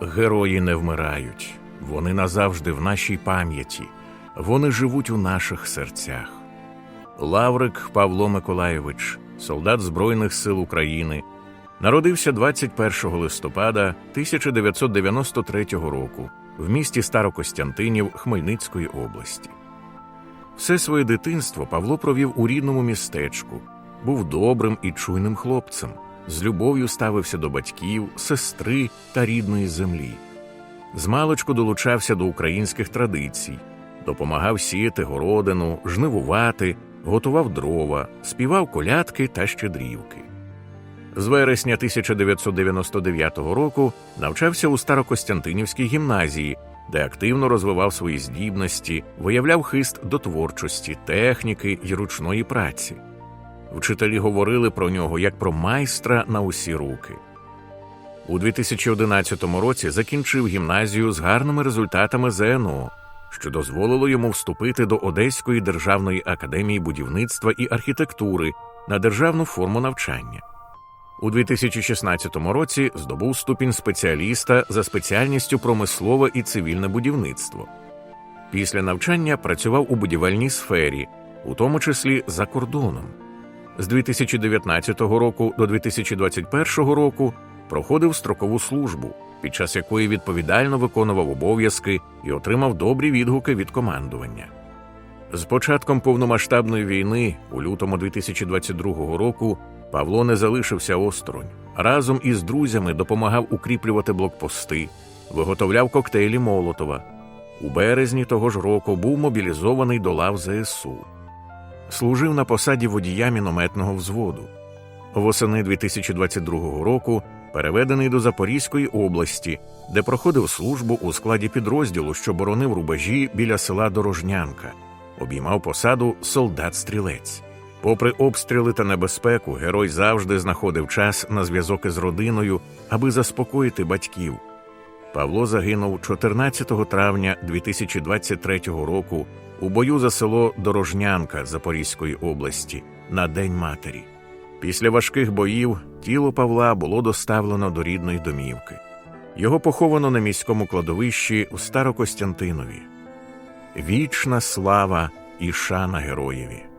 Герої не вмирають, вони назавжди в нашій пам'яті, вони живуть у наших серцях. Лаврик Павло Миколайович, солдат Збройних сил України, народився 21 листопада 1993 року в місті Старокостянтинів Хмельницької області. Все своє дитинство Павло провів у рідному містечку, був добрим і чуйним хлопцем, з любов'ю ставився до батьків, сестри та рідної землі. Змалочку долучався до українських традицій, допомагав сіяти городину, жнивувати, готував дрова, співав колядки та щедрівки. З вересня 1999 року навчався у Старокостянтинівській гімназії, де активно розвивав свої здібності, виявляв хист до творчості, техніки й ручної праці. Вчителі говорили про нього як про майстра на усі руки. У 2011 році закінчив гімназію з гарними результатами ЗНО, що дозволило йому вступити до Одеської державної академії будівництва і архітектури на державну форму навчання. У 2016 році здобув ступінь спеціаліста за спеціальністю промислове і цивільне будівництво. Після навчання працював у будівельній сфері, у тому числі за кордоном. З 2019 року до 2021 року проходив строкову службу, під час якої відповідально виконував обов'язки і отримав добрі відгуки від командування. З початком повномасштабної війни, у лютому 2022 року, Павло не залишився осторонь. Разом із друзями допомагав укріплювати блокпости, виготовляв коктейлі Молотова. У березні того ж року був мобілізований до лав ЗСУ. Служив на посаді водія мінометного взводу. Восени 2022 року переведений до Запорізької області, де проходив службу у складі підрозділу, що боронив рубежі біля села Дорожнянка, обіймав посаду солдат-стрілець. Попри обстріли та небезпеку, герой завжди знаходив час на зв'язок із родиною, аби заспокоїти батьків. Павло загинув 14 травня 2023 року у бою за село Дорожнянка Запорізької області на День матері. Після важких боїв тіло Павла було доставлено до рідної домівки. Його поховано на міському кладовищі у Старокостянтинові. Вічна слава і шана героєві.